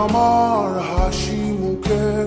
আমার হাসি মুখের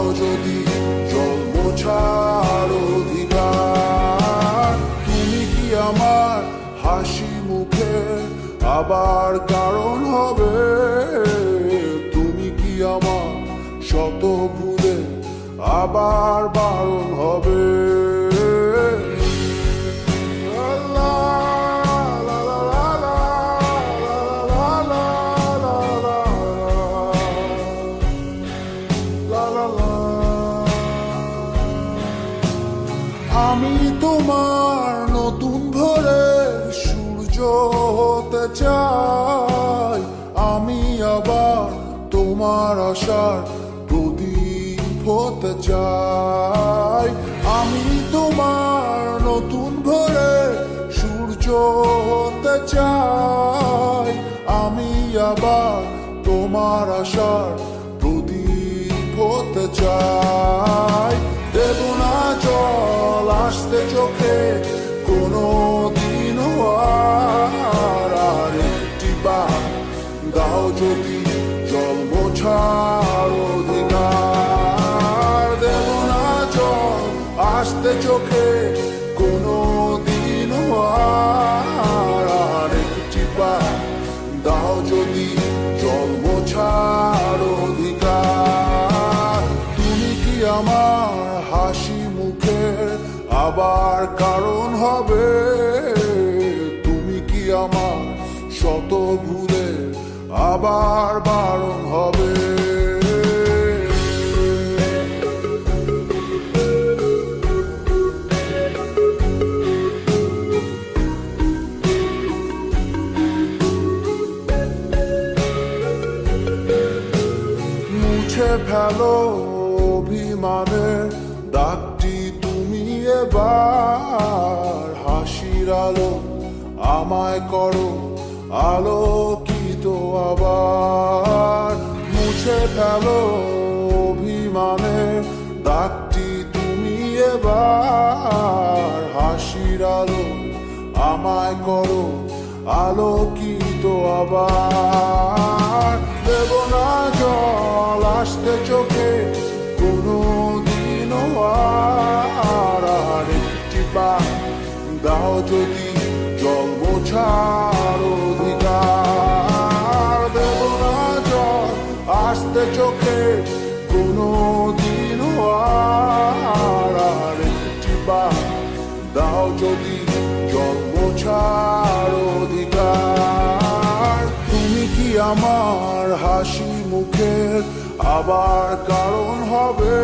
দাও যদি জল ছাড় অধিকার, তুমি কি আমার হাসি মুখে আবার কারণ হবে? তুমি কি আমার শত ভুলে আবার বারণ হবে? আমি তোমার নতুন ভোরের সূর্য হতে চাই। আমি আবার তোমার আশার প্রদীপ হতে চাই। আমি তোমার নতুন ভোরের সূর্য হতে চাই। আমি আবার তোমার আশার প্রদীপ হতে চাই। কোনো দিন আর আর একটি বার দাও যদি জল মোছার অধিকার। না জল আসতে চোখে কোনো দিন আর আর একটি বার দাও জল মোছার অধিকার। তুমি কি আমার আবার কারণ হবে। তুমি কি আমার শত ভুলে আবার বারণ হবে? মুছে ফেলো অভিমানের তুমি এবার হাসির আলো আমায় করো, আলোকিত আবার। মুছে ফেলো অভিমানের দাগটি তুমি এবার। হাসির আলো আমায় করো, আলোকিত আবার। যদি জন্ম ছাড় অধিকার, বেদনা জ্বর আসতে চোখে কোনো দিন আর একটি দাও যদি জন্ম ছাড় অধিকার। তুমি কি আমার হাসি মুখের আবার কারণ হবে?